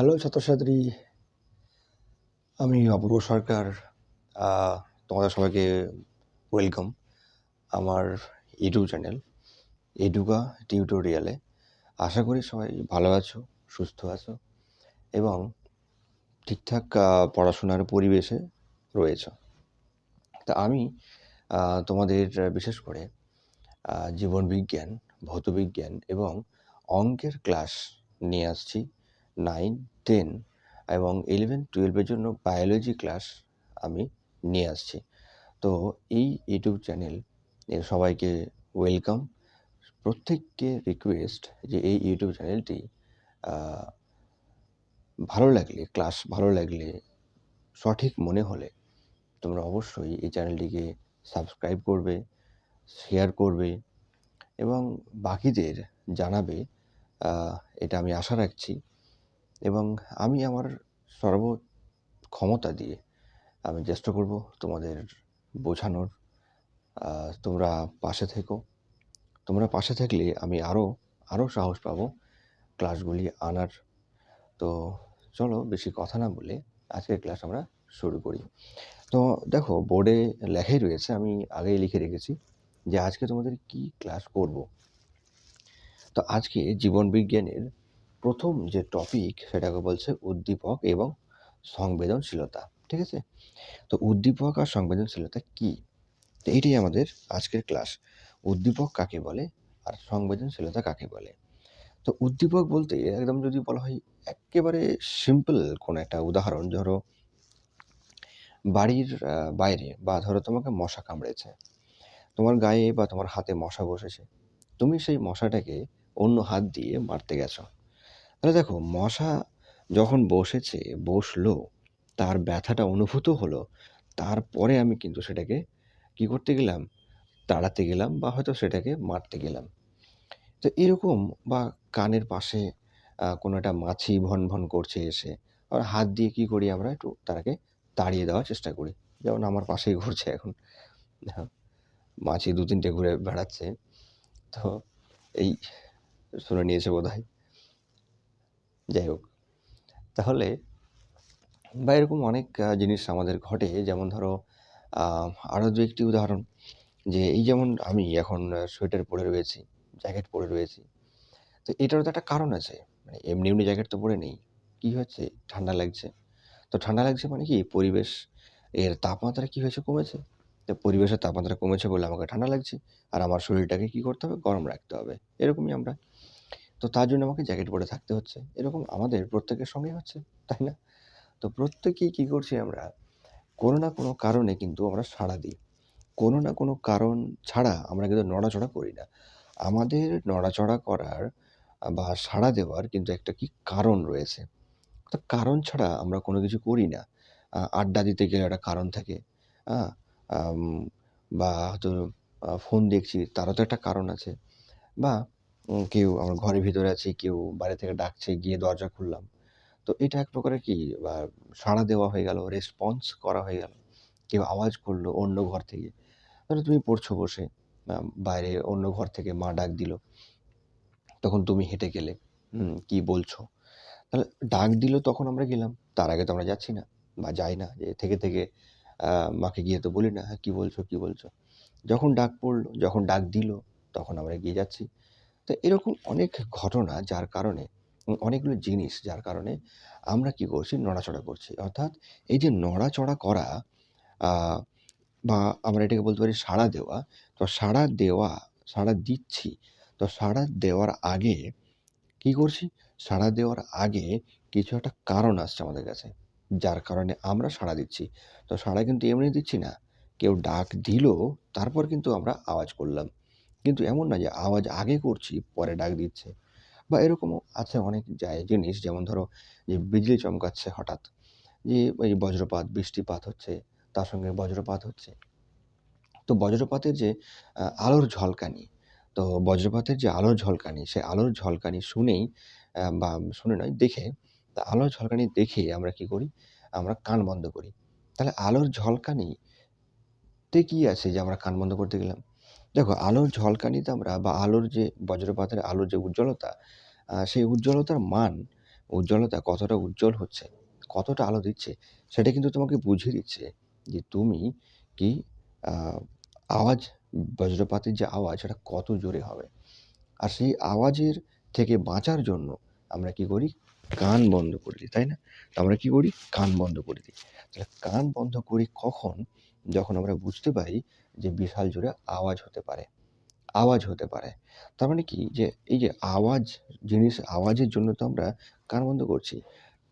Hello ছাত্রছাত্রী, আমি অপূর্ব সরকার তোমাদের সবাইকে ওয়েলকাম আমার ইউটিউব চ্যানেল এডুকা টিউটোরিয়ালে আশা করি সবাই ভালো আছো, সুস্থ আছো এবং ঠিকঠাক পড়াশোনার পরিবেশে রয়েছে। তা আমি তোমাদের বিশেষ করে জীবনবিজ্ঞান ভৌতবিজ্ঞান এবং অঙ্কের ক্লাস নিয়ে আসছি। নাইন টেন এবং ইলেভেন টুয়েলভের জন্য বায়োলজি ক্লাস আমি নিয়ে আসছি। তো এই ইউটিউব চ্যানেল সবাইকে ওয়েলকাম প্রত্যেককে রিকোয়েস্ট যে এই ইউটিউব চ্যানেলটি ভালো লাগলে ক্লাস ভালো লাগলে, সঠিক মনে হলে তোমরা অবশ্যই এই চ্যানেলটিকে সাবস্ক্রাইব করবে শেয়ার করবে এবং বাকিদের জানাবে। এটা আমি আশা রাখছি। এবং আমি আমার সর্ব ক্ষমতা দিয়ে আমি চেষ্টা করব তোমাদের বোঝানোর। তোমরা পাশে থেকো। তোমরা পাশে থাকলে আমি আরও আরও সাহস পাবো ক্লাসগুলি আনার। তো চলো বেশি কথা না বলে আজকের ক্লাস আমরা শুরু করি। তো দেখো, বোর্ডে লেখাই রয়েছে, আমি আগেই লিখে রেখেছি যে আজকে তোমাদের কি ক্লাস করব। তো আজকে জীবন বিজ্ঞানের প্রথম যে টপিক সেটাকে বলছে উদ্দীপক এবং সংবেদনশীলতা, ঠিক আছে? তো উদ্দীপক আর সংবেদনশীলতা কি? তো এটাই আমাদের আজকের ক্লাস উদ্দীপক কাকে বলে আর সংবেদনশীলতা কাকে বলে? তো উদ্দীপক বলতে একদম যদি বলা হয় একেবারে সিম্পল কোনো একটা উদাহরণ, ধরো বাড়ির বাইরে বা ধরো তোমাকে মশা কামড়েছে, তোমার গায়ে বা তোমার হাতে মশা বসেছে, তুমি সেই মশাটাকে অন্য হাত দিয়ে মারতে গেছো। তাহলে দেখো, মশা যখন বসেছে, বসল, তার ব্যথাটা অনুভূত হলো, তারপরে আমি কিন্তু সেটাকে কি করতে গেলাম? তাড়াতে গেলাম বা হয়তো সেটাকে মারতে গেলাম। তো এরকম বা কানের পাশে কোনো একটা মাছি ভন ভন করছে এসে আর হাত দিয়ে কি করি আমরা? একটু তারাকে তাড়িয়ে দেওয়ার চেষ্টা করি। যেমন আমার পাশেই ঘুরছে এখন। মাছি দু তিনটে ঘুরে বেড়াচ্ছে। তো এই শুনে নিয়েছে বোধ হয় যাই হোক। তাহলে বা এরকম অনেক জিনিস আমাদের ঘটে। যেমন ধরো আরও দু একটি উদাহরণ। যে এই যেমন আমি এখন সোয়েটার পরে রয়েছি, জ্যাকেট পরে রয়েছি। তো এটারও তো একটা কারণ আছে। মানে এমনি এমনি জ্যাকেট তো পরে নেই। কী হচ্ছে? ঠান্ডা লাগছে। তো ঠান্ডা লাগছে মানে কি? পরিবেশ এর তাপমাত্রা কী হয়েছে? কমেছে। তো পরিবেশের তাপমাত্রা কমেছে বলে আমাকে ঠান্ডা লাগছে। আর আমার শরীরটাকে কী করতে হবে? গরম রাখতে হবে। এরকমই আমরা তো তার জন্য আমাকে জ্যাকেট পরে থাকতে হচ্ছে। এরকম আমাদের প্রত্যেকের সঙ্গেই হচ্ছে, তাই না? তো প্রত্যেকেই কী করছি আমরা? কোনো না কোনো কারণে কিন্তু আমরা সাড়া দিই। কোনো না কোনো কারণ ছাড়া আমরা কিন্তু নড়াচড়া করি না। আমাদের নড়াচড়া করার বা সাড়া দেওয়ার কিন্তু একটা কি কারণ রয়েছে। তো কারণ ছাড়া আমরা কোনো কিছু করি না। আড্ডা দিতে গেলে একটা কারণ থাকে। হ্যাঁ বা হয়তো ফোন দেখছি, তারও তো একটা কারণ আছে। বা কেউ আমার ঘরের ভিতরে আছে, কেউ বাইরে থেকে ডাকছে, গিয়ে দরজা খুললাম। তো এটা এক প্রকারের কি সাড়া দেওয়া হয়ে গেল রেসপন্স করা হয়ে গেল, কেউ আওয়াজ করল অন্য ঘর থেকে। ধরো তুমি পড়ছো বসে বাইরে অন্য ঘর থেকে মা ডাক দিল, তখন তুমি হেঁটে গেলে কি বলছো? তাহলে ডাক দিল তখন আমরা গেলাম, তার আগে তো আমরা যাচ্ছি না, বা যাই না, যে থেকে থেকে মাকে গিয়ে তো বলি না হ্যাঁ কী বলছো কী বলছো? যখন ডাক পড়ল, যখন ডাক দিল, তখন আমরা গিয়ে যাচ্ছি। তো এরকম অনেক ঘটনা যার কারণে অনেকগুলো জিনিস যার কারণে আমরা কি করছি? নড়াচড়া করছি। অর্থাৎ এই যে নড়াচড়া করা বা আমরা এটাকে বলতে পারি সাড়া দেওয়া, তো সাড়া দেওয়া, সাড়া দিচ্ছি, তো সাড়া দেওয়ার আগে কি করছি? সাড়া দেওয়ার আগে কিছু একটা কারণ আসছে আমাদের কাছে, যার কারণে আমরা সাড়া দিচ্ছি। তো সাড়া কিন্তু এমনি দিচ্ছি না। কেউ ডাক দিল, তারপর কিন্তু আমরা আওয়াজ করলাম। কিন্তু এমন না যে আওয়াজ আগে করছি, পরে ডাক দিচ্ছে। বা এরকমও আছে অনেক যায় জিনিস। যেমন ধরো যে বিজলি চমকাচ্ছে হঠাৎ, যে এই বজ্রপাত, বৃষ্টিপাত হচ্ছে, তার সঙ্গে বজ্রপাত হচ্ছে। তো বজ্রপাতের যে আলোর ঝলকানি, তো বজ্রপাতের যে আলোর ঝলকানি, সে আলোর ঝলকানি শুনেই বা শুনে নয়, দেখে, তা আলোর ঝলকানি দেখে আমরা কি করি? আমরা কান বন্ধ করি। তাহলে আলোর ঝলকানিতে কি আছে যে আমরা কান বন্ধ করতে গেলাম? দেখো, আলোর ঝলকানিতে আমরা বা আলোর যে বজ্রপাতের আলোর যে উজ্জ্বলতা সেই উজ্জ্বলতার মান, উজ্জ্বলতা কতটা উজ্জ্বল হচ্ছে, কতটা আলো দিচ্ছে, সেটা কিন্তু তোমাকে বুঝিয়ে দিচ্ছে যে তুমি কি আওয়াজ, বজ্রপাতের যে আওয়াজ, সেটা কত জোরে হবে। আর সেই আওয়াজের থেকে বাঁচার জন্য আমরা কি করি, কান বন্ধ করে দিই, তাই না? তো আমরা কি করি, কান বন্ধ করে দিই। তাহলে কান বন্ধ করি কখন যখন আমরা বুঝতে পারি যে বিশাল জোরে আওয়াজ হতে পারে, আওয়াজ হতে পারে। তার মানে কি? যে এই যে আওয়াজ, জিনিস আওয়াজের জন্য তো আমরা কান বন্ধ করছি,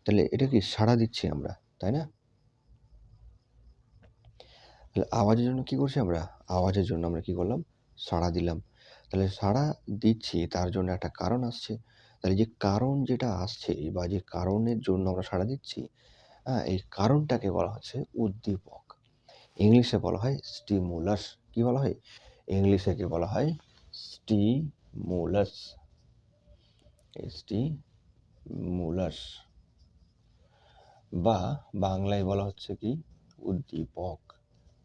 তাহলে এটা কি সাড়া দিচ্ছি আমরা, তাই না? তাহলে আওয়াজের জন্য কি করছি আমরা? আওয়াজের জন্য আমরা কি করলাম? সাড়া দিলাম। তাহলে সাড়া দিচ্ছি, তার জন্য একটা কারণ আসছে। তাহলে যে কারণ যেটা আসছে বা যে কারণের জন্য আমরা সাড়া দিচ্ছি হ্যাঁ এই কারণটাকে বলা হচ্ছে উদ্দীপক। ইংলিশে বলা হয় স্টিমুলাস। কি বলা হয়? ইংলিশে কি বলা হয়? স্টিমুলাস। স্টিমুলাস। বা বাংলায় বলা হচ্ছে কি? উদ্দীপক।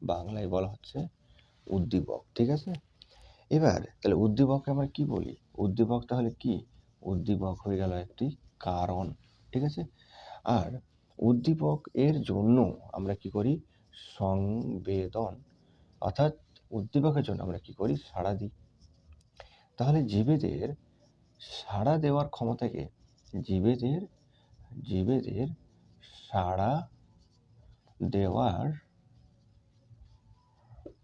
বাংলায় বলা হচ্ছে উদ্দীপক। ঠিক আছে? এবার তাহলে উদ্দীপককে আমরা কি বলি? উদ্দীপক তাহলে কি? উদ্দীপক হয়ে গেল একটি কারণ। ঠিক আছে? আর উদ্দীপক এর জন্য আমরা কি করি? সংবেদন। অর্থাৎ উদ্দীপকের জন্য আমরা কি করি? সাড়া দিই। তাহলে জীবেদের সাড়া দেওয়ার ক্ষমতাকে জীবেদের জীবেদের সাড়া দেওয়ার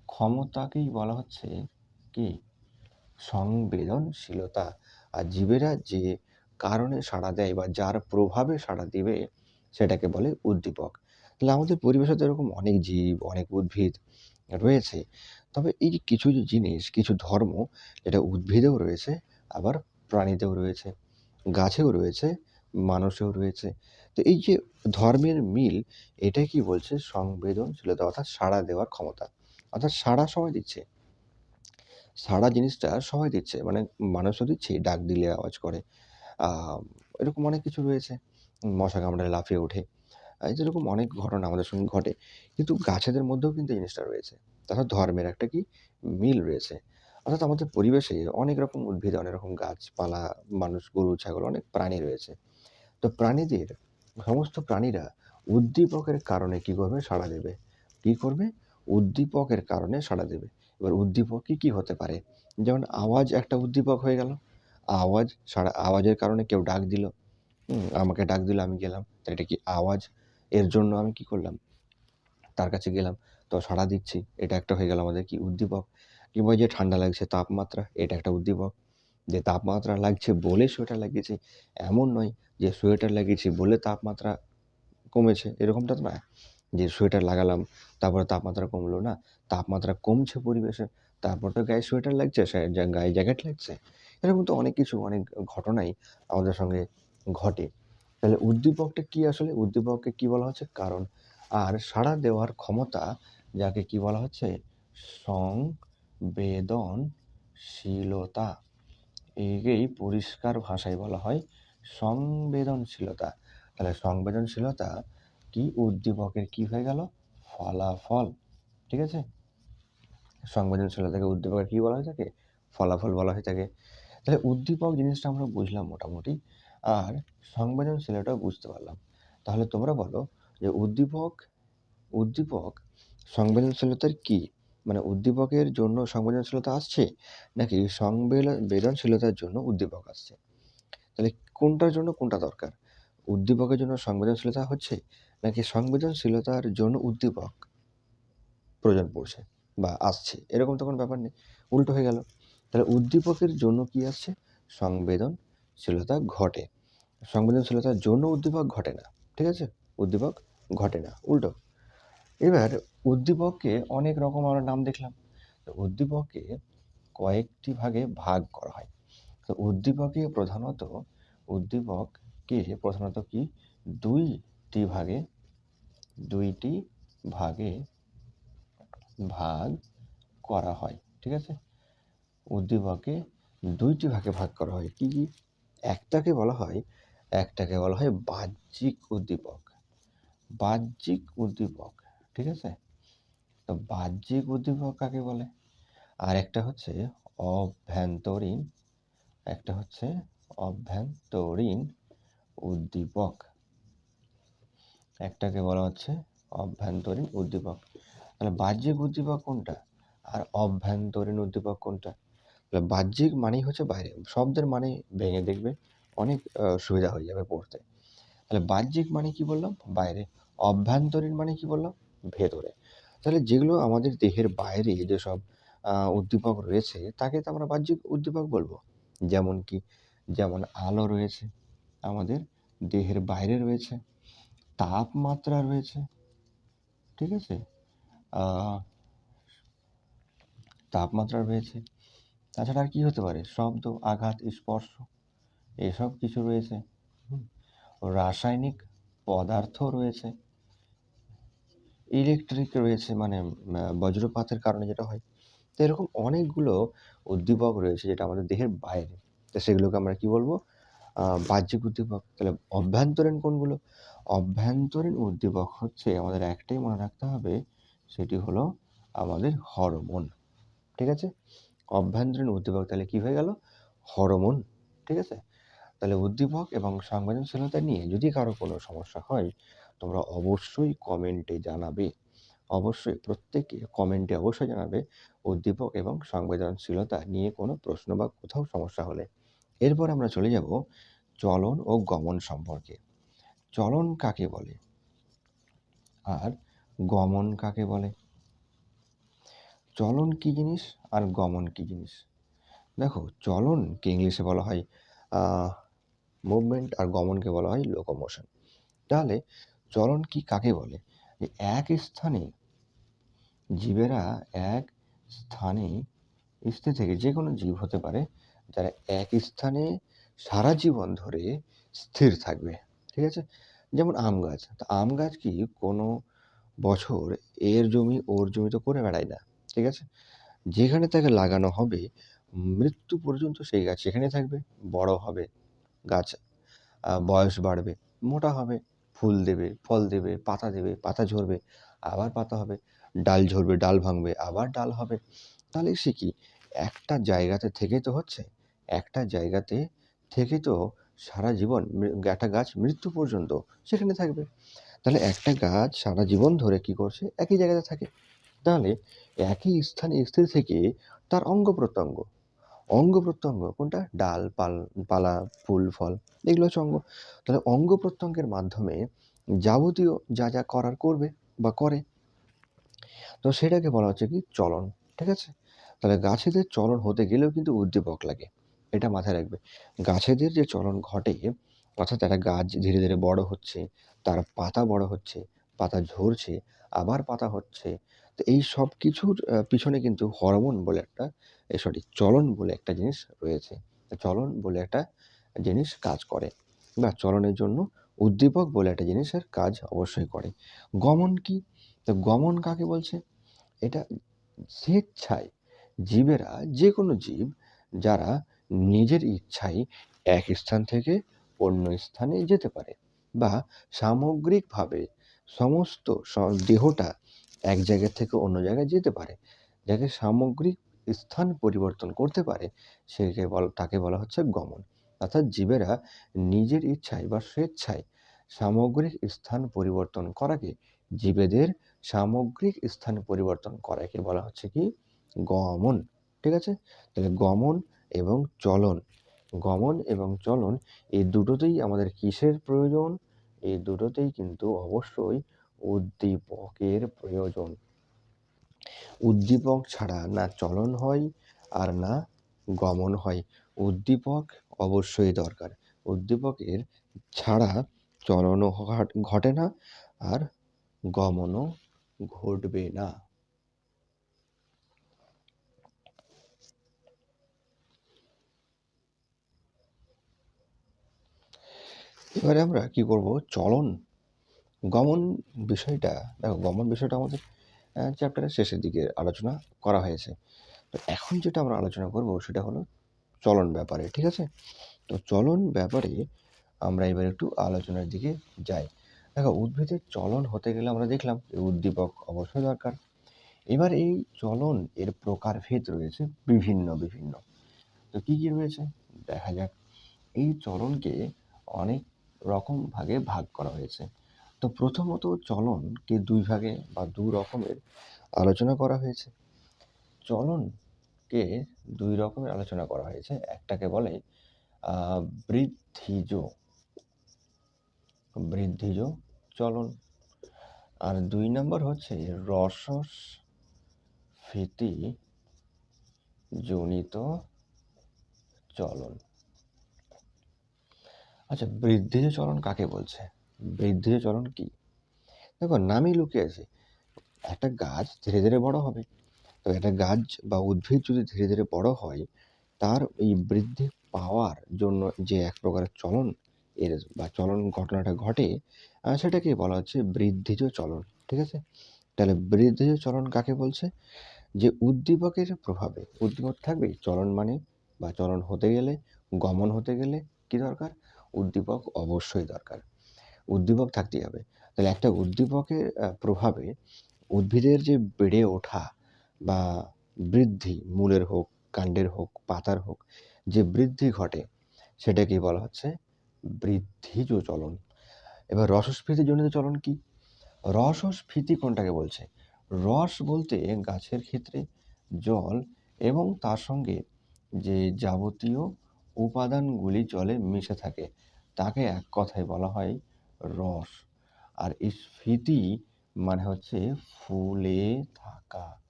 ক্ষমতাকেই বলা হচ্ছে কি? সংবেদনশীলতা। আর জীবেরা যে কারণে সাড়া দেয় বা যার প্রভাবে সাড়া দিবে, সেটাকে বলে উদ্দীপক। তাহলে আমাদের পরিবেশে তো এরকম অনেক জীব, অনেক উদ্ভিদ রয়েছে। তবে এই যে কিছু জিনিস, কিছু ধর্ম যেটা উদ্ভিদেও রয়েছে, আবার প্রাণীতেও রয়েছে, গাছেও রয়েছে, মানুষেও রয়েছে। তো এই যে ধর্মের মিল এটাই কি বলছে? সংবেদনশীলতা, অর্থাৎ সাড়া দেওয়ার ক্ষমতা। অর্থাৎ সাড়া সবাই দিচ্ছে। সাড়া জিনিসটা সবাই দিচ্ছে। মানে মানুষও দিচ্ছে ডাক দিলে আওয়াজ করে। এরকম অনেক কিছু রয়েছে। মশা কামড়ালে লাফিয়ে ওঠে। যেরকম অনেক ঘটনা আমাদের সঙ্গে ঘটে কিন্তু গাছেদের মধ্যেও কিন্তু জিনিসটা রয়েছে। অর্থাৎ ধর্মের একটা কি মিল রয়েছে। অর্থাৎ আমাদের পরিবেশে অনেক রকম উদ্ভিদ অনেক রকম গাছপালা মানুষ গরু ছাগল অনেক প্রাণী রয়েছে। তো প্রাণীদের সমস্ত প্রাণীরা উদ্দীপকের কারণে কি করবে? সাড়া দেবে। কি করবে? উদ্দীপকের কারণে সাড়া দেবে। এবার উদ্দীপক কি কি হতে পারে? যেমন আওয়াজ একটা উদ্দীপক হয়ে গেল। আওয়াজ সাড়া আওয়াজের কারণে কেউ ডাক দিল। আমাকে ডাক দিল আমি গেলাম। এটা কি আওয়াজ? এর জন্য আমি কি করলাম? তার কাছে গেলাম। তো সাড়া দিচ্ছি, এটা একটা হয়ে গেল আমাদের কি উদ্দীপক? কিংবা যে ঠান্ডা লাগছে তাপমাত্রা, এটা একটা উদ্দীপক। যে তাপমাত্রা লাগছে বলে সোয়েটার লাগিয়েছি, এমন নয় যে সোয়েটার লাগিয়েছি বলে তাপমাত্রা কমেছে, এরকমটা তো না। যে সোয়েটার লাগালাম, তারপরে তাপমাত্রা কমলো না, তাপমাত্রা কমছে পরিবেশে, তারপর তো গায়ে সোয়েটার লাগছে গায়ে জ্যাকেট লাগছে। এরকম তো অনেক কিছু, অনেক ঘটনাই আমাদের সঙ্গে ঘটে। তাহলে উদ্দীপকটা কি আসলে? উদ্দীপককে কি বলা হচ্ছে? কারণ আর সাড়া দেওয়ার ক্ষমতা যাকে কি বলা হচ্ছে? সংবেদনশীলতা। একেই পরিষ্কার ভাষায় বলা হয় সংবেদনশীলতা। তাহলে সংবেদনশীলতা কি? উদ্দীপকের কি হয়ে গেল? ফলাফল। ঠিক আছে? সংবেদনশীলতাকে উদ্দীপকের কি বলা হয়ে থাকে ফলাফল বলা হয়ে থাকে তাহলে উদ্দীপক জিনিসটা আমরা বুঝলাম মোটামুটি। আর সংবেদনশীলতাও বুঝতে পারলাম। তাহলে তোমরা বলো যে উদ্দীপক উদ্দীপক সংবেদনশীলতার কি? মানে উদ্দীপকের জন্য সংবেদনশীলতা আসছে, নাকি সংবেদনশীলতার জন্য উদ্দীপক আসছে? তাহলে কোনটার জন্য কোনটা দরকার? উদ্দীপকের জন্য সংবেদনশীলতা হচ্ছে, নাকি সংবেদনশীলতার জন্য উদ্দীপক প্রয়োজন পড়ছে বা আসছে? এরকম তো কোনো ব্যাপার নেই, উল্টো হয়ে গেল। তাহলে উদ্দীপকের জন্য কি আসছে? সংবেদনশীলতা ঘটে। সংবেদনশীলতার জন্য উদ্দীপক ঘটে না, ঠিক আছে? উদ্দীপক ঘটে না, উল্টো। এবার উদ্দীপককে অনেক রকম আমরা নাম দেখলাম। তো উদ্দীপককে কয়েকটি ভাগে ভাগ করা হয়। তো উদ্দীপকে প্রধানত, উদ্দীপককে প্রধানত কি? দুইটি ভাগে দুইটি ভাগে ভাগ করা হয়, ঠিক আছে? উদ্দীপকে দুইটি ভাগে ভাগ করা হয়। কি কি? একটাকে বলা হয়, একটাকে বলা হয় বাহ্যিক উদ্দীপক। বাহ্যিক উদ্দীপক, ঠিক আছে? তো বাহ্যিক উদ্দীপক কাকে বলে? আর একটা হচ্ছে অভ্যন্তরীণ, একটা হচ্ছে অভ্যন্তরীণ উদ্দীপক। একটাকে বলা হচ্ছে অভ্যন্তরীণ উদ্দীপক। তাহলে বাহ্যিক উদ্দীপক কোনটা? আর অভ্যন্তরীণ উদ্দীপক কোনটা? বাহ্যিক মানেই হচ্ছে বাইরে। শব্দের মানে ভেঙে দেখবে, অনেক সুবিধা হয়ে যাবে পড়তে। তাহলে বাহ্যিক মানে কি বললাম? বাইরে। অভ্যন্তরীণ মানে কি বললাম? ভেতরে। তাহলে যেগুলো আমাদের দেহের বাইরে যেসব উদ্দীপক রয়েছে, তাকে তো আমরা বাহ্যিক উদ্দীপক বলব। যেমন কি? যেমন আলো রয়েছে, আমাদের দেহের বাইরে রয়েছে, তাপমাত্রা রয়েছে, ঠিক আছে? তাপমাত্রা রয়েছে তাছাড়া আর কী হতে পারে? শব্দ আঘাত স্পর্শ এসব কিছু রয়েছে। রাসায়নিক পদার্থ রয়েছে। ইলেকট্রিক রয়েছে মানে বজ্রপাতের কারণে যেটা হয়। তো এরকম অনেকগুলো উদ্দীপক রয়েছে যেটা আমাদের দেহের বাইরে। তো সেগুলোকে আমরা কি বলব? বাহ্যিক উদ্দীপক। তাহলে অভ্যন্তরীণ কোনগুলো? অভ্যন্তরীণ উদ্দীপক হচ্ছে আমাদের একটাই মনে রাখতে হবে সেটি হলো আমাদের হরমোন। ঠিক আছে? অভ্যন্তরীণ উদ্দীপক তাহলে কি হয়ে গেল? হরমোন, ঠিক আছে? তাহলে উদ্দীপক এবং সংবেদনশীলতা নিয়ে যদি কারও কোনো সমস্যা হয়, তোমরা অবশ্যই কমেন্টে জানাবে। অবশ্যই প্রত্যেকে কমেন্টে অবশ্যই জানাবে উদ্দীপক এবং সংবেদনশীলতা নিয়ে কোনো প্রশ্ন বা কোথাও সমস্যা হলে। এরপর আমরা চলে যাব চলন ও গমন সম্পর্কে। চলন কাকে বলে? আর গমন কাকে বলে? চলন কি জিনিস আর গমন কি জিনিস? দেখো চলনকে ইংলিশে বলা হয় মুভমেন্ট আর গমনকে বলা হয় লোকোমোশন তাহলে চলন কি কাকে বলে? যে এক স্থানে জীবেরা এক স্থানে স্থির থেকে যে কোনো জীব হতে পারে, যারা এক স্থানে সারা জীবন ধরে স্থির থাকবে। ঠিক আছে? যেমন আম গাছ। তা আম গাছ কি কোনো বছর এর জমি ওর জমি তো করে বেড়ায় না। ঠিক আছে? যেখানে তাকে লাগানো হবে, মৃত্যু পর্যন্ত সেই গাছ সেখানে থাকবে, বড় হবে, গাছ বয়স বাড়বে, মোটা হবে, ফুল দেবে, ফল দেবে, পাতা দেবে, পাতা ঝরবে, আবার পাতা হবে, ডাল ঝরবে, ডাল ভাঙবে, আবার ডাল হবে। তাহলে সে কি একটা জায়গাতে থেকে তো হচ্ছে? একটা জায়গাতে থেকে তো সারা জীবন একটা গাছ মৃত্যু পর্যন্ত সেখানে থাকবে। তাহলে একটা গাছ সারা জীবন ধরে কি করছে? একই জায়গাতে থাকে। তাহলে একই স্থানে স্থির থেকে তার অঙ্গ প্রত্যঙ্গ। অঙ্গ প্রত্যঙ্গ, কোনটা? ডাল, পাল, পালা, ফুল, ফল, এগুলো হচ্ছে অঙ্গ। তাহলে অঙ্গ প্রত্যঙ্গের মাধ্যমে যাবতীয় যা যা করার করবে বা করে, তো সেটাকে বলা হচ্ছে কি? চলন, ঠিক আছে? তাহলে গাছেদের চলন হতে গেলেও কিন্তু উদ্দীপক লাগে, এটা মাথায় রাখবে। গাছেদের যে চলন ঘটে, অর্থাৎ একটা গাছ ধীরে ধীরে বড় হচ্ছে, তার পাতা বড় হচ্ছে, পাতা ঝরছে, আবার পাতা হচ্ছে তো এই সব কিছুর পিছনে কিন্তু হরমোন বলে একটা সরি চলন বলে একটা জিনিস রয়েছে। চলন বলে একটা জিনিস কাজ করে বা চলনের জন্য উদ্দীপক বলে একটা জিনিসের কাজ অবশ্যই করে। গমন কি? তো গমন কাকে বলছে? এটা স্বেচ্ছায় জীবেরা যে কোনো জীব, যারা নিজের ইচ্ছায় এক স্থান থেকে অন্য স্থানে যেতে পারে বা সামগ্রিকভাবে সমস্ত দেহটা এক জায়গা থেকে অন্য জায়গায় যেতে পারে। যাকে সামগ্রিক স্থান পরিবর্তন করতে পারে, সেকে বল, তাকে বলা হচ্ছে গমন। অর্থাৎ জীবেরা নিজের ইচ্ছায় বা স্বেচ্ছায় সামগ্রিক স্থান পরিবর্তন করাকে, জীবেদের সামগ্রিক স্থান পরিবর্তন করাকে বলা হচ্ছে কি? গমন। ঠিক আছে? তাহলে গমন এবং চলন। গমন এবং চলন, এই দুটোতেই আমাদের কিসের প্রয়োজন? এই দুটোতেই কিন্তু অবশ্যই উদ্দীপকের প্রয়োজন। উদ্দীপক ছাড়া না চলন হয় আর না গমন হয়। উদ্দীপক অবশ্যই দরকার। উদ্দীপকের ছাড়া চলনও ঘটে না আর গমনও ঘটবে না। এবারে আমরা কি করব? চলন গমন বিষয়টা, দেখো গমন বিষয়টা আমাদের চ্যাপ্টারের শেষের দিকে আলোচনা করা হয়েছে। তো এখন যেটা আমরা আলোচনা করব সেটা হলো চলন ব্যাপারে, ঠিক আছে? তো চলন ব্যাপারে আমরা এবার একটু আলোচনার দিকে যাই। দেখো উদ্ভিদের চলন হতে গেলে আমরা দেখলাম উদ্দীপক অবশ্যই দরকার। এবার এই চলন এর প্রকারভেদ রয়েছে বিভিন্ন বিভিন্ন। তো কী কী রয়েছে? দেখা যাক। এই চলনকে অনেক রকম ভাগে ভাগ করা হয়েছে। তো প্রথমত চলনকে দুই ভাগে বা দু রকমের আলোচনা করা হয়েছে। চলনকে দুই রকমের আলোচনা করা হয়েছে। একটাকে বলে বৃদ্ধিজ। বৃদ্ধিজ, চলন। আর দুই নম্বর হচ্ছে রসস ফিতি জনিত চলন। আচ্ছা বৃদ্ধিজ চলন কাকে বলছে? বৃদ্ধিজ চলন কি? দেখো, নামই লুকিয়ে আছে। একটা গাছ ধীরে ধীরে বড় হবে। তো একটা গাছ বা উদ্ভিদ যদি ধীরে ধীরে বড় হয়, তার এই বৃদ্ধি পাওয়ার জন্য যে এক প্রকারের চলন এর বা চলন ঘটনাটা ঘটে সেটাকে বলা হচ্ছে বৃদ্ধিজ চলন। ঠিক আছে? তাহলে বৃদ্ধিজ চলন কাকে বলছে? যে উদ্দীপকের প্রভাবে, উদ্দীপক থাকবে? চলন মানে বা চলন হতে গেলে, গমন হতে গেলে কি দরকার? উদ্দীপক অবশ্যই দরকার। উদ্দীপক থাকতেই হবে। তাহলে একটা উদ্দীপকের প্রভাবে উদ্ভিদের যে বেড়ে ওঠা বা বৃদ্ধি, মূলের হোক, কাণ্ডের হোক, পাতার হোক, যে বৃদ্ধি ঘটে, সেটাকে বলা হচ্ছে বৃদ্ধিজ চলন এবার রসস্ফীতি জনিত চলন কি? রসস্ফীতি কোনটাকে বলছে? রস বলতে গাছের ক্ষেত্রে জল এবং তার সঙ্গে যে যাবতীয় উপাদানগুলি জলে মিশে থাকে, তাকে এক কথায় বলা হয় রস। আর স্ফীতি মানে হচ্ছে ফুলে থাকা।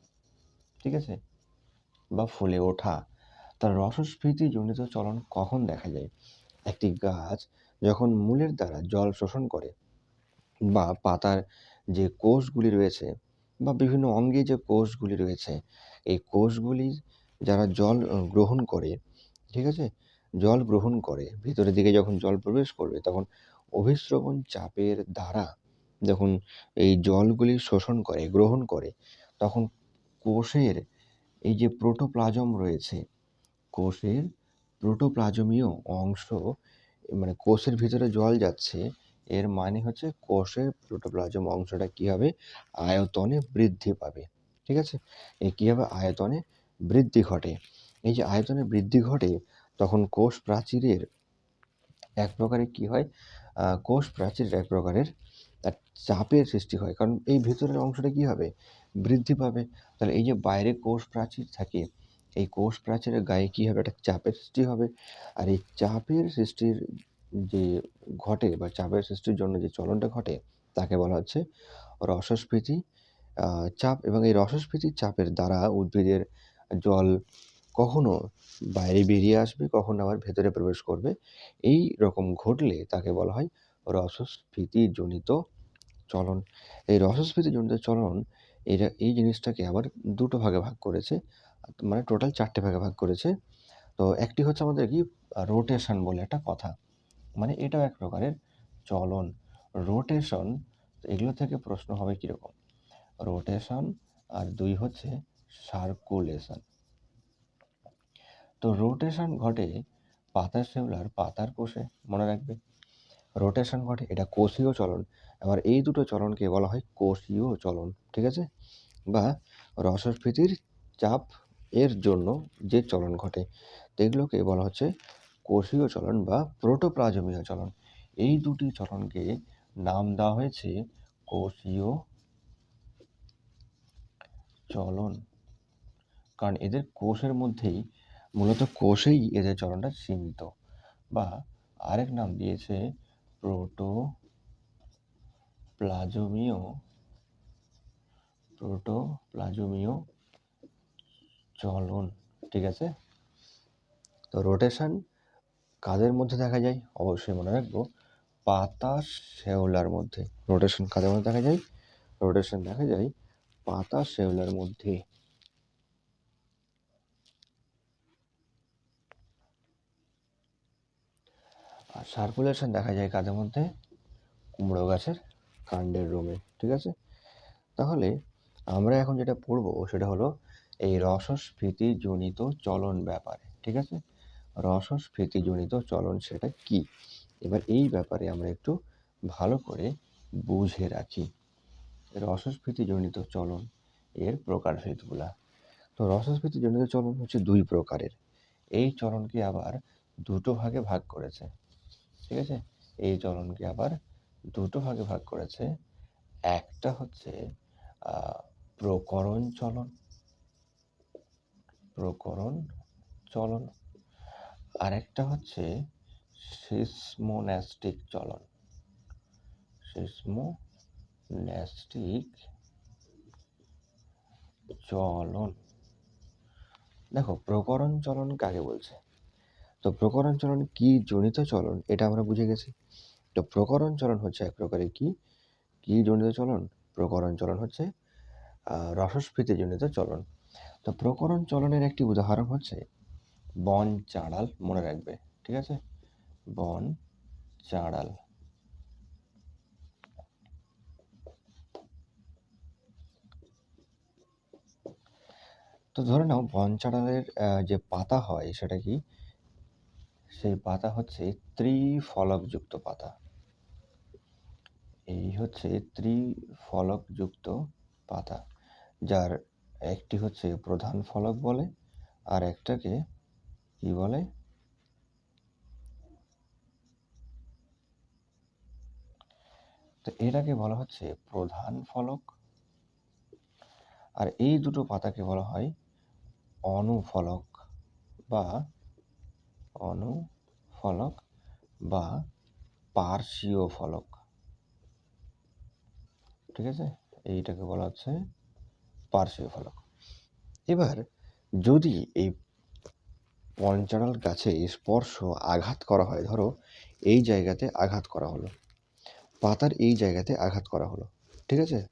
ঠিক আছে? বা ফুলে ওঠা। তার রসস্ফীতি জনিত চলন কখন দেখা যায়? একটি গাছ যখন মূলের দ্বারা জল শোষণ করে বা পাতার যে কোষগুলি রয়েছে বা বিভিন্ন অঙ্গে যে কোষগুলি রয়েছে, এই কোষগুলির যারা জল গ্রহণ করে, ঠিক আছে? জল গ্রহণ করে, ভিতরের দিকে যখন জল প্রবেশ করবে তখন অভিস্রবণ চাপের দ্বারা যখন এই জলগুলি শোষণ করে, গ্রহণ করে, তখন কোষের এই যে প্রোটোপ্লাজম রয়েছে, কোষের প্রোটোপ্লাজমীয় অংশ মানে কোষের ভিতরে জল যাচ্ছে, এর মানে হচ্ছে কোষের প্রোটোপ্লাজম অংশটা কী হবে আয়তনে বৃদ্ধি পাবে, ঠিক আছে? এই কী হবে আয়তনে বৃদ্ধি ঘটে? এই যে আয়তনে বৃদ্ধি ঘটে, তখন কোষ প্রাচীরের এক প্রকারের কি হয়? কোষ প্রাচীরের এক প্রকারের চাপের সৃষ্টি হয়। কারণ এই ভেতরের অংশটা কি হবে? বৃদ্ধি পাবে। তাহলে এই যে বাইরে কোষ প্রাচীর থাকে, এই কোষ প্রাচীরের গায়ে কি হবে? একটা চাপের সৃষ্টি হবে। আর এই চাপের সৃষ্টির যে ঘটে বা চাপের সৃষ্টির জন্য যে চলনটা ঘটে, তাকে বলা হচ্ছে রসস্ফীতি। চাপ এবং এই রসস্ফীতির চাপের দ্বারা উদ্ভিদের জল কখনো বাইরে বেরিয়ে আসবে, কখনো আবার ভেতরে প্রবেশ করবে। এই রকম ঘটলে তাকে বলা হয় রসস্ফীতিজনিত চলন। এই রসস্ফীতিজনিত চলন এটা এই জিনিসটাকে আবার দুটো ভাগে ভাগ করেছে মানে টোটাল চারটে ভাগে ভাগ করেছে। তো একটি হচ্ছে আমাদের কি রোটেশন বলে একটা কথা। মানে এটাও এক প্রকারের চলন। রোটেশন এগুলো থেকে প্রশ্ন হবে কীরকম? রোটেশন আর দুই হচ্ছে সার্কুলেশন তো রোটেশন ঘটে পাতার শেওলার পাতার কোষে, মনে রাখবে। রোটেশন ঘটে, এটা কোষীয় চলন। আবার এই দুটো চলনকে বলা হয় কোষীয় চলন, ঠিক আছে? বা রসস্ফীতির চাপ এর জন্য যে চলন ঘটে, এগুলোকে বলা হচ্ছে কোষীয় চলন বা প্রোটোপ্লাজমীয় চলন। এই দুটি চলনকে নাম দেওয়া হয়েছে কোষীয় চলন। কারণ এদের কোষের মধ্যেই মূলত কোষেই এদের চলনটা সীমিত। বা আরেক নাম দিয়েছে প্রোটো প্লাজমীয় প্রোটোপ্লাজমীয় চলন ঠিক আছে? তো রোটেশন কাদের মধ্যে দেখা যায়? অবশ্যই মনে রাখব পাতা শেওলার মধ্যে। রোটেশন কাদের মধ্যে দেখা যায়? রোটেশন দেখা যায় পাতা শেওলার মধ্যে। আর সার্কুলেশন দেখা যায় কাদের মধ্যে, কুমড়ো গাছের কাণ্ডের রোমে, ঠিক আছে? তাহলে আমরা এখন যেটা পড়ব সেটা হলো এই রসস্ফীতি জনিত চলন ব্যাপারে, ঠিক আছে? রসস্ফীতি জনিত চলন সেটা কি? এবার এই ব্যাপারে আমরা একটু ভালো করে বুঝে রাখি। রসস্ফীতি জনিত চলন এর প্রকারভেদগুলা। তো রসস্ফীতি জনিত চলন হচ্ছে দুই প্রকারের। এই চলনকে আবার দুটো ভাগে ভাগ করেছে। ঠিক আছে? এই চলনকে আবার দুটো ভাগে ভাগ করেছে। একটা হচ্ছে প্রকরণ চলন। প্রকরণ চলন। আরেকটা হচ্ছে সিসমোন্যাস্টিক চলন। সিসমোন্যাস্টিক চলন। দেখো, প্রকরণ চলন কাকে বলছে। তো প্রকরণ চলন কি জনিত চলন? এটা আমরা বুঝে গেছি। তো প্রকরণ চলন হচ্ছে এক প্রকারে কি? কি জনিত চলন? প্রকরণ চলন হচ্ছে রসস্ফীতি জনিত চলন। তো প্রকরণ চলনের একটি উদাহরণ হচ্ছে, বন চাঁড়াল মনে রাখবে, ঠিক আছে? বন চাঁড়াল। তো ধরে নাও, বন চাঁড়ালের যে পাতা হয়, সেটা কি? সেই পাতা হচ্ছে ত্রিফলকযুক্ত পাতা। এই হচ্ছে ত্রিফলকযুক্ত পাতা, যার একটি হচ্ছে প্রধান ফলক বলে, আর একটাকে কি বলে? তো এটাকে বলা হচ্ছে প্রধান ফলক। আর এই দুটো পাতাকে বলা হয় অনুফলক বা অনুফলক বা পার্শ্বীয় ফলক। ঠিক আছে? এইটাকে বলা হচ্ছে পার্শ্বীয় ফলক। এবার যদি এই পঞ্চারাল গাছে স্পর্শ আঘাত করা হয়, ধরো এই জায়গাতে আঘাত করা হলো, পাতার এই জায়গাতে আঘাত করা হলো, ঠিক আছে?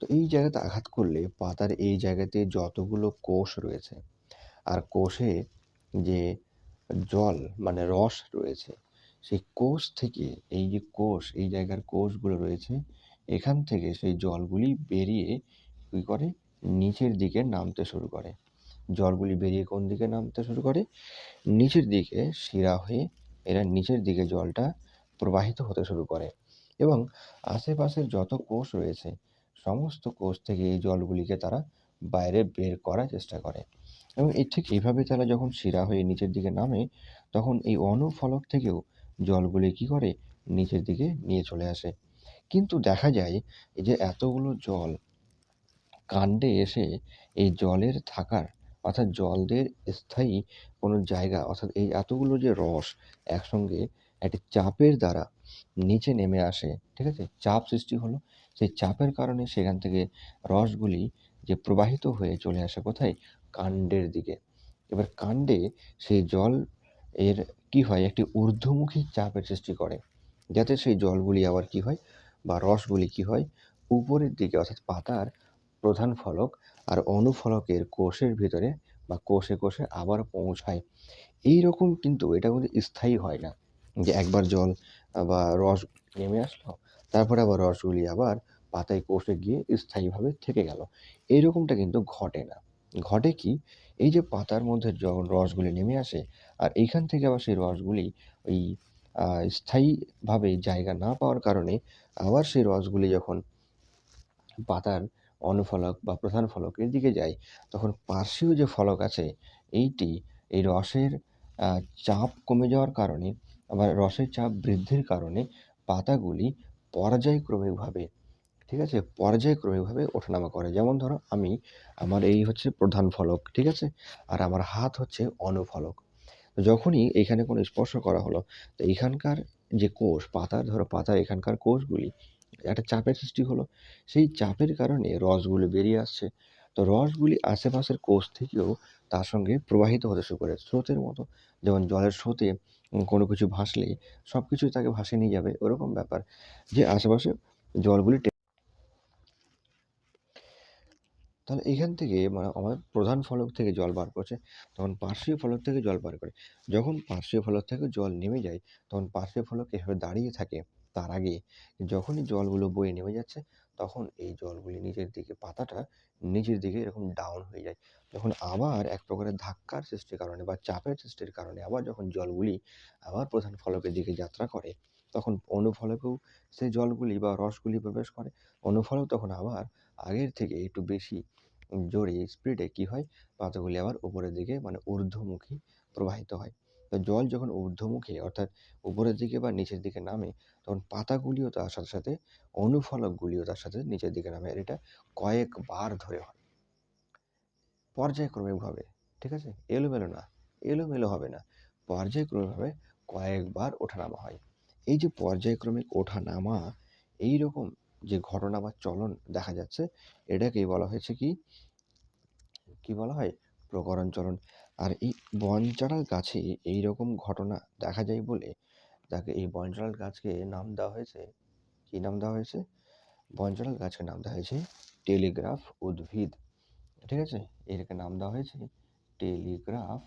তো এই জায়গাতে আঘাত করলে পাতার এই জায়গাতে যতগুলো কোষ রয়েছে, আর কোষে যে জল মানে রস রয়েছে, সেই কোষ থেকে, এই যে কোষ, এই জায়গার কোষগুলো রয়েছে, এখান থেকে সেই জলগুলি বেরিয়ে কী করে? নিচের দিকে নামতে শুরু করে। জলগুলি বেরিয়ে কোন দিকে নামতে শুরু করে? নিচের দিকে শিরা হয়ে এরা নিচের দিকে জলটা প্রবাহিত হতে শুরু করে এবং আশেপাশের যত কোষ রয়েছে, সমস্ত কোষ থেকে এই জলগুলিকে তারা বাইরে বের করার চেষ্টা করে। এবং এই ঠিক এইভাবে তারা যখন শিরা হয়ে নিচের দিকে নামে, তখন এই অনুফলক থেকেও জলগুলি কী করে? নিচের দিকে নিয়ে চলে আসে। কিন্তু দেখা যায় যে এতগুলো জল কাণ্ডে এসে এই জলের থাকার, অর্থাৎ জলদের স্থায়ী কোনো জায়গা, অর্থাৎ এই এতগুলো যে রস একসঙ্গে একটি চাপের দ্বারা নিচে নেমে আসে, ঠিক আছে? চাপ সৃষ্টি হলো। সেই চাপের কারণে সেখান থেকে রসগুলি যে প্রবাহিত হয়ে চলে আসে কোথায়? কাণ্ডের দিকে। এবার কাণ্ডে সেই জল এর কি হয়? একটি ঊর্ধ্বমুখী চাপের সৃষ্টি করে। যাতে সেই জলগুলি আবার কি হয় বা রসগুলি কি হয়? উপরের দিকে, অর্থাৎ পাতার প্রধান ফলক আর অনুফলকের কোষের ভিতরে বা কোষে কোষে আবার পৌঁছায়। এই রকম কিন্তু এটা কিন্তু স্থায়ী হয় না। যে একবার জল বা রস নেমে আসলো, তারপরে আবার রসগুলি আবার পাতায় কোষে গিয়ে স্থায়ীভাবে থেকে গেল। এইরকমটা কিন্তু ঘটে না। ঘটে কি? এই যে পাতার মধ্যে যখন রসগুলি নেমে আসে, আর এইখান থেকে আবার সেই রসগুলি ওই স্থায়ীভাবে জায়গা না পাওয়ার কারণে আবার সেই রসগুলি যখন পাতার অনুফলক বা প্রধান ফলক এর দিকে যায়, তখন পার্শ্বীয় যে ফলক আছে, এইটি এই রসের চাপ কমে যাওয়ার কারণে আবার রসের চাপ বৃদ্ধির কারণে পাতাগুলি পর্যায়ক্রমিকভাবে ঠিক আছে? পর্যায়ক্রমিকভাবে ওঠানামা করে। যেমন ধরো, আমি আমার এই হচ্ছে প্রধান ফলক, ঠিক আছে? আর আমার হাত হচ্ছে অনুফলক। যখনই এখানে কোনো স্পর্শ করা হলো, তো এখানকার যে কোষ, পাতার, ধরো পাতা এখানকার কোষগুলি, একটা চাপের সৃষ্টি হলো। সেই চাপের কারণে রসগুলো বেরিয়ে আসছে। তো রসগুলি আশেপাশের কোষ থেকেও তার সঙ্গে প্রবাহিত হতে শুরু করে। স্রোতের মতো, যেমন জলের স্রোতে কোনো কিছু ভাসলে সব কিছুই তাকে ভাসিয়ে নিয়ে যাবে, ওরকম ব্যাপার। যে আশেপাশে জলগুলি তাহলে এখান থেকে মানে আমাদের প্রধান ফলক থেকে জল বার করছে, তখন পার্শ্বীয় ফলক থেকে জল বার করে। যখন পার্শ্বীয় ফলক থেকে জল নেমে যায়, তখন পার্শ্বীয় ফলক এভাবে দাঁড়িয়ে থাকে তার আগে। যখনই জলগুলো বয়ে নেমে যাচ্ছে, তখন এই জলগুলি নিচের দিকে, পাতাটা নিচের দিকে এরকম ডাউন হয়ে যায়। যখন আবার এক প্রকারের ধাক্কার সৃষ্টির কারণে বা চাপের সৃষ্টির কারণে আবার যখন জলগুলি আবার প্রধান ফলকের দিকে যাত্রা করে, তখন অনুফলকেও সেই জলগুলি বা রসগুলি প্রবেশ করে অনুফলক তখন আবার আগের থেকে একটু বেশি জোরে স্পিডে কী হয়? পাতাগুলি আবার উপরের দিকে মানে ঊর্ধ্বমুখী প্রবাহিত হয়। তো জল যখন ঊর্ধ্বমুখী অর্থাৎ উপরের দিকে বা নিচের দিকে নামে, তখন পাতাগুলিও তার সাথে সাথে, অনুফলকগুলিও তার সাথে নিচের দিকে নামে। আর এটা কয়েকবার ধরে হয়। পর্যায়ক্রমিকভাবে, ঠিক আছে? এলোমেলো না, এলোমেলো হবে না। পর্যায়ক্রমিকভাবে কয়েকবার ওঠানামা হয়। এই যে পর্যায়ক্রমিক ওঠানামা এই রকম যে ঘটনা বা চলন দেখা যাচ্ছে, এটাকেই বলা হয়েছে কি কি বলা হয়? প্রকরণ চলন। আর এই বনচাঁড়াল গাছে এই রকম ঘটনা দেখা যায় বলে তাকে এই বনচাঁড়াল গাছকে নাম দেওয়া হয়েছে, কী নাম দেওয়া হয়েছে? বনচাঁড়াল গাছকে নাম দেওয়া হয়েছে টেলিগ্রাফ উদ্ভিদ। ঠিক আছে? এটাকে নাম দেওয়া হয়েছে টেলিগ্রাফ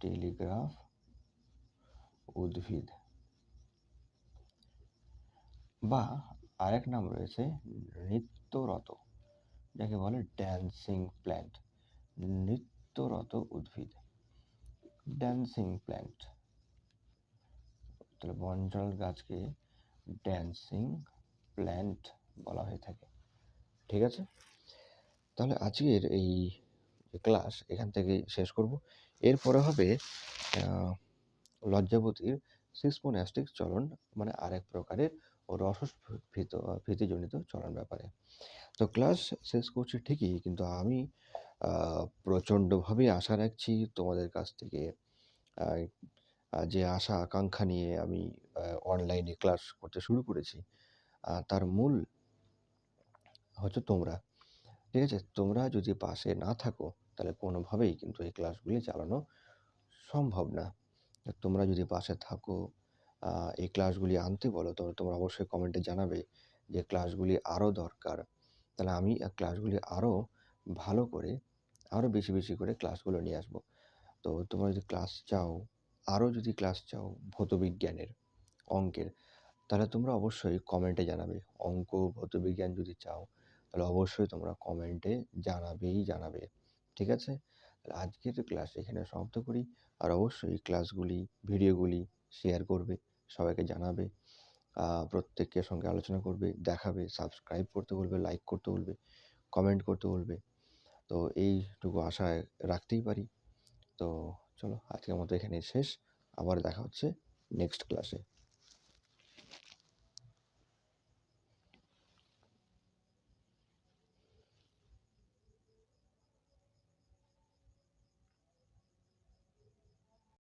টেলিগ্রাফ উদ্ভিদ। বা আরেক নাম রয়েছে নৃত্যরত, যাকে বলে ড্যান্সিং প্ল্যান্ট নৃত্যরত উদ্ভিদ। ড্যান্সিং প্ল্যান্ট তাহলে বনজল গাছকে ড্যান্সিং প্ল্যান্ট বলা হয়ে থাকে। ঠিক আছে? তাহলে আজকের এই ক্লাস এখান থেকে শেষ করব। এরপরে হবে লজ্জাবতীর সিসমোন্যাস্টিক চলন মানে আরেক প্রকারের রসস্ফীত ভীতিজনিত চলন ব্যাপারে। তো ক্লাস শেষ করছি ঠিকই, কিন্তু আমি প্রচণ্ডভাবে আশা রাখছি তোমাদের কাছ থেকে যে আশা, আকাঙ্ক্ষা নিয়ে আমি অনলাইনে ক্লাস করতে শুরু করেছি তার মূল হচ্ছে তোমরা। ঠিক আছে? তোমরা যদি পাশে না থাকো, তাহলে কোনোভাবেই কিন্তু এই ক্লাসগুলি চালানো সম্ভব না। তোমরা যদি পাশে থাকো এই ক্লাসগুলি আনতে বলো তবে তোমরা অবশ্যই কমেন্টে জানাবে যে ক্লাসগুলি আরও দরকার। তাহলে আমি ক্লাসগুলি আরও ভালো করে আরও বেশি বেশি করে ক্লাসগুলো নিয়ে আসব। তো তোমরা যদি ক্লাস চাও আরও যদি ক্লাস চাও ভৌতবিজ্ঞানের অঙ্কের, তাহলে তোমরা অবশ্যই কমেন্টে জানাবে। অঙ্ক, ভৌতবিজ্ঞান যদি চাও, তাহলে অবশ্যই তোমরা কমেন্টে জানাবেই জানাবে। ঠিক আছে? তাহলে আজকের ক্লাস এখানে সমাপ্ত করি। আর অবশ্যই ক্লাসগুলি ভিডিওগুলি শেয়ার করবে। সবাইকে জানাবে প্রত্যেকের সঙ্গে আলোচনা করবে, দেখাবে সাবস্ক্রাইব করতে বলবে লাইক করতে বলবে কমেন্ট করতে বলবে। তো এইটুকু আশায় রাখতেই পারি। তো চলো আজকের মতো এখানে শেষ। আবার দেখা হচ্ছে নেক্সট ক্লাসে